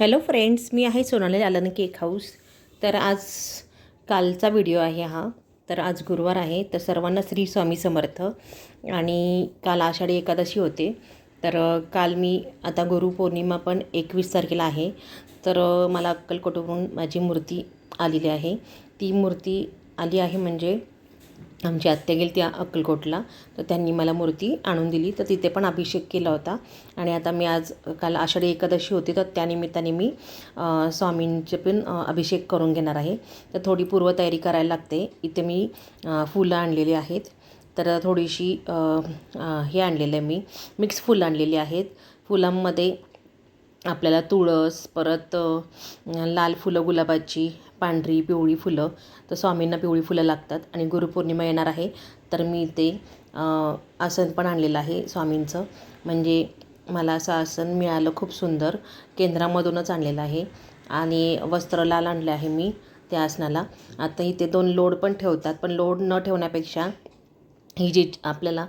Hello friends मी आहे Sonali Lalan cake house. तर आज कालचा व्हिडिओ आहे हा. तर आज गुरुवार आहे. तर सर्वांना श्री स्वामी समर्थ. आणि काल आषाढी एकादशी होते. तर काल मी आता गुरुपौर्णिमा पण एकवीस तारखेला आहे. तर मला अक्कलकोटवरून माझी मूर्ती आलेली आहे. ती मूर्ती आली आहे म्हणजे आमची आत्या गेली त्या अक्कलकोटला. तर त्यांनी मला मूर्ती आणून दिली. तर तिथे पण अभिषेक केला होता. आणि आता मी आज काल आषाढी एकादशी होती. तर त्यानिमित्ताने मी स्वामींचे पण अभिषेक करून घेणार आहे. तर थोडी पूर्वतयारी करायला लागते. इथे मी फुलं आणलेली आहेत. तर थोडीशी हे आणलेलं आहे मी. मिक्स फुलं आणलेली आहेत. फुलांमध्ये आपल्याला तुळस परत लाल फुलं गुलाबाची पांढरी पिवळी फुलं तर स्वामींना पिवळी फुलं लागतात आणि गुरुपौर्णिमा येणार आहे. तर मी ते आसन पण आणलेलं आहे स्वामींचं. म्हणजे मला असं आसन मिळालं खूप सुंदर. केंद्रामधूनच आणलेलं आहे. आणि वस्त्र लाल आणले आहे मी त्या आसनाला. आता इथे दोन लोड पण ठेवतात पण लोड न ठेवण्यापेक्षा ही जी आपल्याला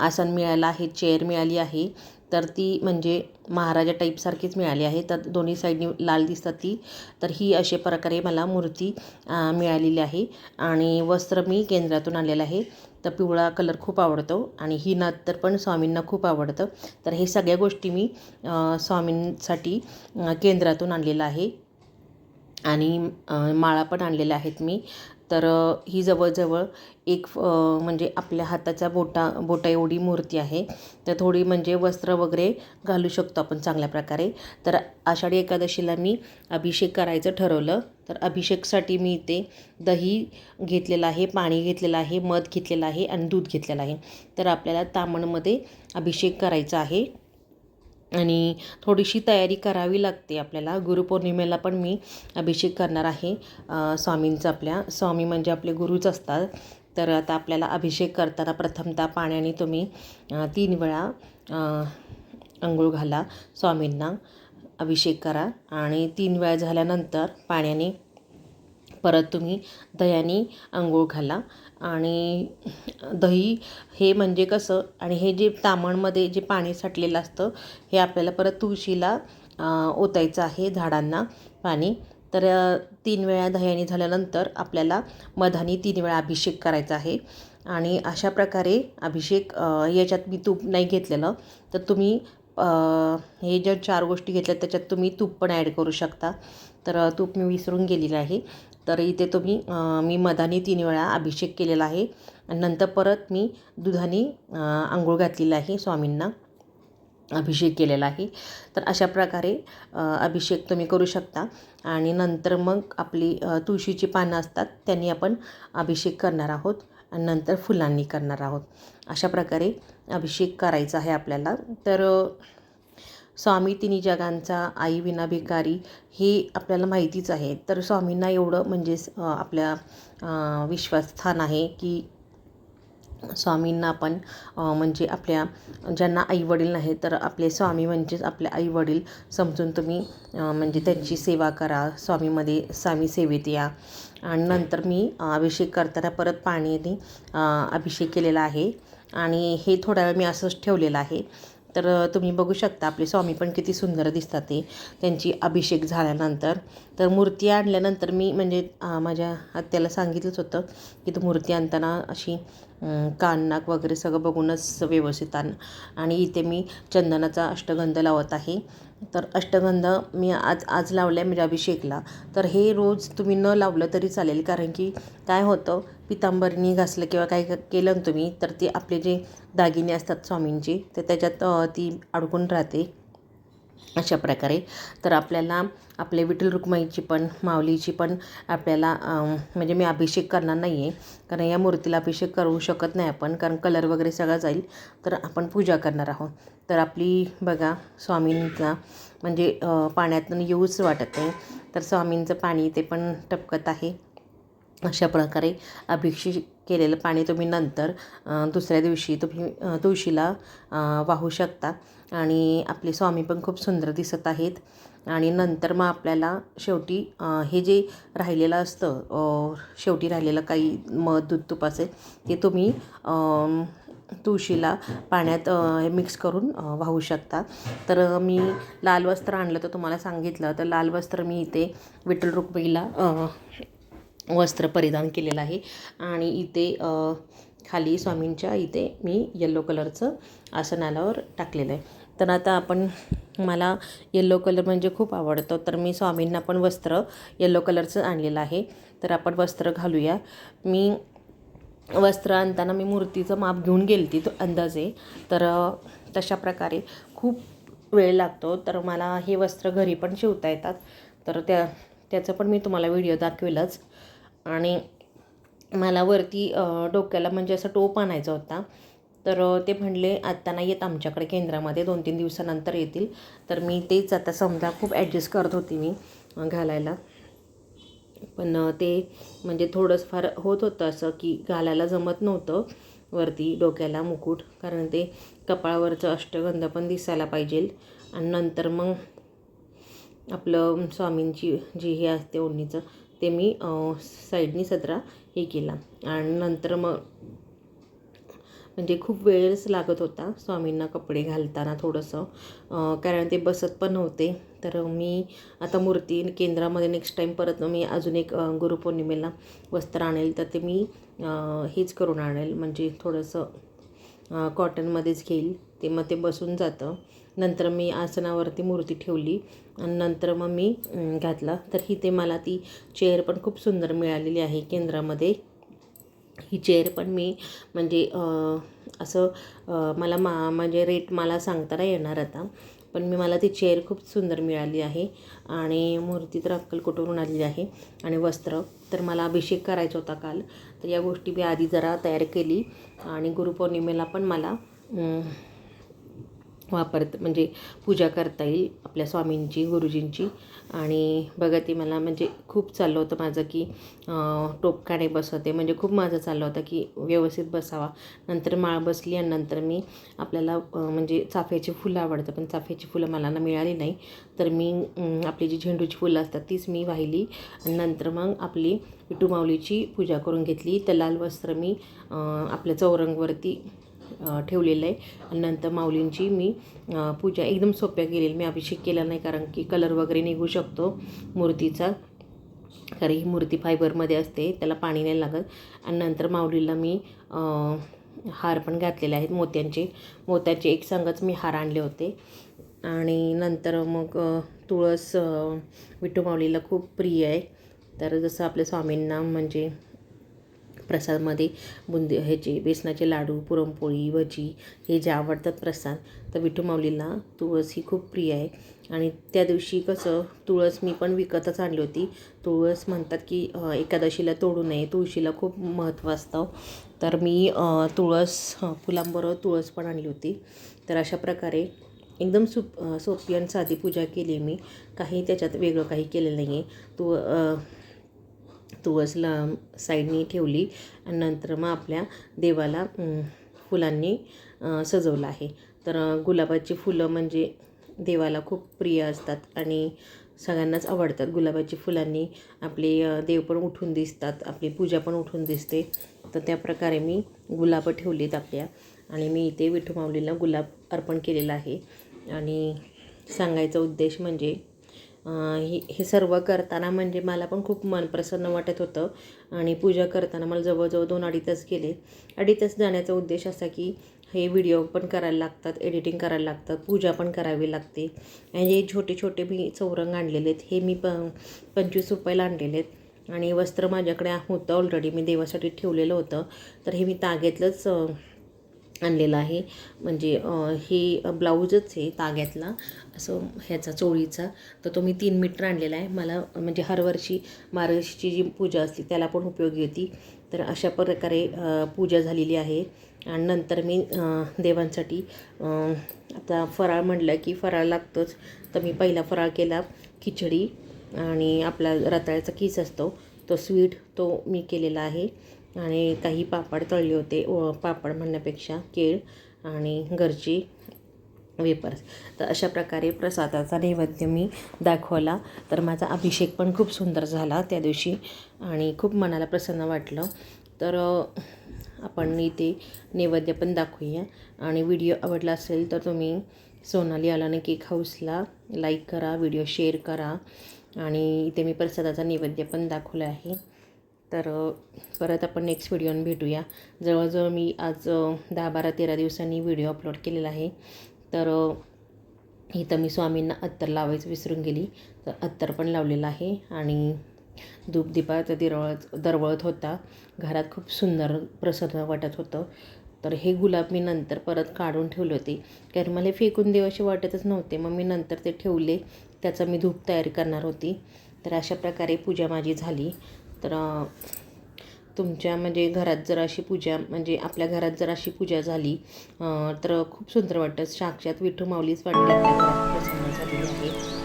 आसन मिळालं आहे चेअर मिळाली आहे तर ती म्हणजे महाराजा टाईपसारखीच मिळाली आहे. तर दोन्ही साईडनी लाल दिसतात ती. तर ही अशा प्रकारे मला मूर्ती मिळालेली आहे. आणि वस्त्र मी केंद्रातून आलेलं आहे. तर पिवळा कलर खूप आवडतो आणि ही नात तर पण स्वामींना खूप आवडतं. तर हे सगळ्या गोष्टी मी स्वामींसाठी केंद्रातून आणलेलं आहे. आणि माळा पण आणलेल्या आहेत मी. तर ही जवळजवळ एक म्हणजे आपल्या हाताच्या बोटा बोटा एवढी मूर्ती आहे. तर थोडी म्हणजे वस्त्र वगैरे घालू शकतो आपण चांगल्या प्रकारे. तर आषाढी एकादशीला मी अभिषेक करायचं ठरवलं. तर अभिषेकसाठी मी इथे दही घेतलेलं आहे पाणी घेतलेलं आहे मध घेतलेलं आहे आणि दूध घेतलेलं आहे. तर आपल्याला तामणमध्ये अभिषेक करायचा आहे. आणि थोडीशी तयारी करावी लागते आपल्याला. गुरुपौर्णिमेला पण मी अभिषेक करणार आहे स्वामींचा आपल्या. स्वामी म्हणजे आपले गुरुच असतात. तर आता आपल्याला अभिषेक करताना प्रथमतः पाण्याने तुम्ही तीन वेळा अंघोळ घाला. स्वामींना अभिषेक करा आणि तीन वेळा झाल्यानंतर पाण्याने परत तुम्ही दह्याने आंघोळ घाला. आणि दही हे म्हणजे कसं आणि हे जे तामणमध्ये जे पाणी साठलेलं असतं हे आपल्याला परत तुळशीला ओतायचं आहे झाडांना पाणी. तर तीन वेळा दह्याने झाल्यानंतर आपल्याला मधाने तीन वेळा अभिषेक करायचा आहे. आणि अशा प्रकारे अभिषेक याच्यात मी तूप नाही घेतलेलं. तर तुम्ही हे ज्या चार गोष्टी घेतल्या त्याच्यात तुम्ही तूप पण ॲड करू शकता. तर तूप मी विसरून गेलेलं आहे. तर इथे तुम्ही मी मधाने तीन वेळा अभिषेक केलेला आहे. आणि नंतर परत मी दुधाने आंघोळ घातलेली आहे स्वामींना अभिषेक केलेला आहे. तर अशा प्रकारे अभिषेक तुम्ही करू शकता. आणि नंतर मग आपली तुळशीची पानं असतात त्यांनी आपण अभिषेक करणार आहोत. आणि नंतर फुलांनी करणार आहोत. अशा प्रकारे अभिषेक करायचा आहे आपल्याला. तर स्वामी तिन्ही जगांचा आई विना भिकारी हे आपल्याला माहितीच आहे. तर स्वामींना एवढं म्हणजेच आपल्या विश्वासस्थान आहे की स्वामींना आपण म्हणजे आपल्या ज्यांना आईवडील नाही तर आपले स्वामी म्हणजेच आपले आईवडील समजून तुम्ही म्हणजे त्यांची सेवा करा. स्वामीमध्ये स्वामी सेवेत या. आणि नंतर मी अभिषेक करताना परत पाण्याने अभिषेक केलेला आहे. आणि हे थोडा वेळ मी असंच ठेवलेलं आहे. तर तुम्ही बघू शकता आपले स्वामी पण किती सुंदर दिसतात ते. त्यांची अभिषेक झाल्यानंतर. तर मूर्ती आणल्यानंतर मी म्हणजे माझ्या आत्याला सांगितलंच होतं की तू मूर्ती आणताना अशी कान नाक वगैरे सगळं बघूनच व्यवस्थित आण. आणि इथे मी चंदनाचा अष्टगंध लावत आहे. तर अष्टगंध मी आज आज लावल्या म्हणजे अभिषेकला. तर हे रोज तुम्ही न लावलं तरी चालेल. कारण की काय होतं पितांबरीनी घासलं किंवा काय केलं तुम्ही तर ते आपले जे दागिने असतात स्वामींचे तर त्याच्यात ती अडकून राहते. अशा प्रकारे. तर आपल्याला आपले विठ्ठल रुक्माईची पण माऊलीची पण आपल्याला म्हणजे मी अभिषेक करणार नाही आहे कारण या मूर्तीला अभिषेक करू शकत नाही आपण. कारण कलर वगैरे सगळा जाईल. तर आपण पूजा करणार आहोत. तर आपली बघा स्वामींचा म्हणजे पाण्यातून येऊच वाटत नाही. तर स्वामींचं पाणी ते पण टपकत आहे. अशा प्रकारे अभिक्षित केलेलं पाणी तुम्ही नंतर दुसऱ्या दिवशी तुम्ही तुळशीला वाहू शकता. आणि आपले स्वामी पण खूप सुंदर दिसत आहेत. आणि नंतर मग आपल्याला शेवटी हे जे राहिलेलं असतं शेवटी राहिलेलं काही मध दूध तूप असेल ते तुम्ही तुळशीला पाण्यात हे मिक्स करून वाहू शकता. तर मी लाल वस्त्र आणलं तर तुम्हाला सांगितलं. तर लाल वस्त्र मी इथे विठ्ठल रुक्मिणीला वस्त्र परिधान केलेलं आहे. आणि इथे खाली स्वामींच्या इथे मी येल्लो कलरचं आसनालावर टाकलेलं आहे. तर आता आपण मला येल्लो कलर म्हणजे खूप आवडतं. तर मी स्वामींना पण वस्त्र येल्लो कलरचं आणलेलं आहे. तर आपण वस्त्र घालूया. मी वस्त्र आणताना मी मूर्तीचं माप घेऊन गेली ती तो अंदाजे. तर तशा प्रकारे खूप वेळ लागतो. तर मला हे वस्त्र घरी पण शिवता येतात. तर त्या त्याचं पण मी तुम्हाला व्हिडिओ दाखवेलच. आणि मला वरती डोक्याला म्हणजे असं टोप आणायचा होता. तर ते म्हणले आत्ता नाही येत आमच्याकडे केंद्रामध्ये दोन तीन दिवसानंतर येतील. तर मी तेच आता समजा खूप ॲडजस्ट करत होती मी घालायला. पण ते म्हणजे थोडंसं फार होत होतं असं की घालायला जमत नव्हतं वरती डोक्याला मुकुट कारण ते कपाळावरचं अष्टगंध पण दिसायला पाहिजे. आणि नंतर मग आपलं स्वामींची जी हे असते ओढणीचं ते मी साईडनी सदरा हे केला. आणि नंतर मग म्हणजे खूप वेळच लागत होता स्वामींना कपडे घालताना थोडंसं. कारण ते बसत पण नव्हते. तर मी आता मूर्ती केंद्रामध्ये नेक्स्ट टाईम परत मी अजून एक गुरुपौर्णिमेला वस्त्र आणेल तर ते मी हेच करून आणेल. म्हणजे थोडंसं कॉटनमध्येच घेईल. ते मग ते बसून जातं. नंतर मी आसनावरती मूर्ती ठेवली आणि नंतर मग मी घातला. तर इथे मला ती चेअर पण खूप सुंदर मिळालेली आहे केंद्रामध्ये. ही चेअर पण मी म्हणजे असं मला मा म्हणजे रेट मला सांगता नाही येणार आता. पण मी मला ती चेअर खूप सुंदर मिळाली आहे. आणि मूर्ती तर अक्कलकोटवरून आलेली आहे. आणि वस्त्र तर मला अभिषेक करायचा होता काल. तर या गोष्टी मी आधी जरा तयार केली. आणि गुरुपौर्णिमेला पण मला वापरत म्हणजे पूजा करता येईल आपल्या स्वामींची गुरुजींची. आणि बघा ती मला म्हणजे खूप चाललं होतं माझं की टोपकाने बसवते. म्हणजे खूप माझं चाललं होतं की व्यवस्थित बसावा. नंतर माळ बसली आणि नंतर मी आपल्याला म्हणजे चाफ्याची फुलं आवडतं पण चाफ्याची फुलं मला ना मिळाली नाही. तर मी आपली जी झेंडूची फुलं असतात तीच मी वाहिली. आणि नंतर मग आपली विठू माऊलीची पूजा करून घेतली. तर लाल वस्त्र मी आपल्या चौरंगवरती ठेवलेलं आहे. आणि नंतर माऊलींची मी पूजा एकदम सोप्या केलेली. मी अभिषेक केला नाही कारण की कलर वगैरे निघू शकतो मूर्तीचा. कारण ही मूर्ती फायबरमध्ये असते त्याला पाणी नाही लागत. आणि नंतर माऊलीला मी हार पण घातलेले आहेत मोत्यांचे. मोत्याचे एक संघच मी हार आणले होते. आणि नंतर मग तुळस विठू माऊलीला खूप प्रिय आहे. तर जसं आपल्या स्वामींना म्हणजे प्रसादमध्ये बुंदी ह्याचे बेसनाचे लाडू पुरणपोळी भजी हे जे आवडतात प्रसाद तर विठू माऊलीला तुळस ही खूप प्रिय आहे. आणि त्या दिवशी कसं तुळस मी पण विकतच आणली होती. तुळस म्हणतात की एकादशीला तोडू नये तुळशीला खूप महत्त्व असतं. तर मी तुळस फुलांबरोबर तुळस पण आणली होती. तर अशा प्रकारे एकदम सुप सोपी आणि साधी पूजा केली मी. काही त्याच्यात वेगळं काही केलेलं नाही आहे तू तुळसला साईडनी ठेवली आणि नंतर मग आपल्या देवाला फुलांनी सजवलं आहे. तर गुलाबाची फुलं म्हणजे देवाला खूप प्रिय असतात आणि सगळ्यांनाच आवडतात. गुलाबाची फुलांनी आपले देव पण उठून दिसतात आपली पूजा पण उठून दिसते. तर त्या प्रकारे मी गुलाबं ठेवलीत आपल्या आणि मी इथे विठू माऊलीला गुलाब अर्पण केलेला आहे. आणि सांगायचा उद्देश म्हणजे हे हे सर्व करताना म्हणजे मला पण खूप मन प्रसन्न वाटत होतं. आणि पूजा करताना मला जवळजवळ दोन अडी तास गेले. अडी तास जाण्याचा उद्देश असा की हे व्हिडिओ पण करायला लागतात एडिटिंग करायला लागतात पूजा पण करावी लागते. आणि हे छोटे छोटे मी चौरंग आणलेले आहेत. हे मी प पंचवीस रुपयाला आणलेले आहेत. आणि वस्त्र माझ्याकडे होतं ऑलरेडी मी देवासाठी ठेवलेलं होतं. तर हे मी तागेतलंच आणलेलं आहे. म्हणजे हे ब्लाऊजच आहे ताग्यातला. असं ह्याचा चोळीचा. तर तो मी तीन मीटर आणलेला आहे. मला म्हणजे हर वर्षी मार्गशीची जी पूजा असते त्याला पण उपयोगी होती तर अशा प्रकारे पूजा झालेली आहे. आणि नंतर मी देवांसाठी आता फराळ म्हणलं की फराळ लागतोच. तर मी पहिला फराळ केला खिचडी. आणि आपला रताळ्याचा किस असतो तो स्वीट तो मी केलेला आहे. आणि काही पापड तळले होते व पापड म्हणण्यापेक्षा केळ आणि घरची वेपर्स तर अशा प्रकारे प्रसादाचा नैवेद्य मी दाखवला. तर माझा अभिषेक पण खूप सुंदर झाला त्या दिवशी आणि खूप मनाला प्रसन्न वाटलं. तर आपण इथे नैवेद्य पण दाखवूया. आणि व्हिडिओ आवडला असेल तर तुम्ही सोनाली आलाने केक हाऊसला लाईक करा व्हिडिओ शेअर करा. आणि इथे मी प्रसादाचा नैवेद्य पण दाखवला आहे. तर परत आपण नेक्स्ट व्हिडिओने भेटूया. जवळजवळ मी आज दहा बारा तेरा दिवसांनी व्हिडिओ अपलोड केलेला आहे. तर इथं मी स्वामींना अत्तर लावायचं विसरून गेली. तर अत्तर पण लावलेलं आहे आणि धूपदीपाचं दिरवळत दरवळत होता. घरात खूप सुंदर प्रसन्न वाटत होतं. तर हे गुलाब मी नंतर परत काढून ठेवले होते. कारण मला फेकून देऊ असे वाटतच नव्हते. मग मी नंतर ते ठेवले. त्याचा मी धूप तयारी करणार होती. तर अशा प्रकारे पूजा माझी झाली. तर तुमच्या म्हणजे घरात जर अशी पूजा म्हणजे आपल्या घरात जर अशी पूजा झाली तर खूप सुंदर वाटतं. साक्षात विठू माऊलीच वाटते आपल्या घरात प्रसन्न झालेली आहे.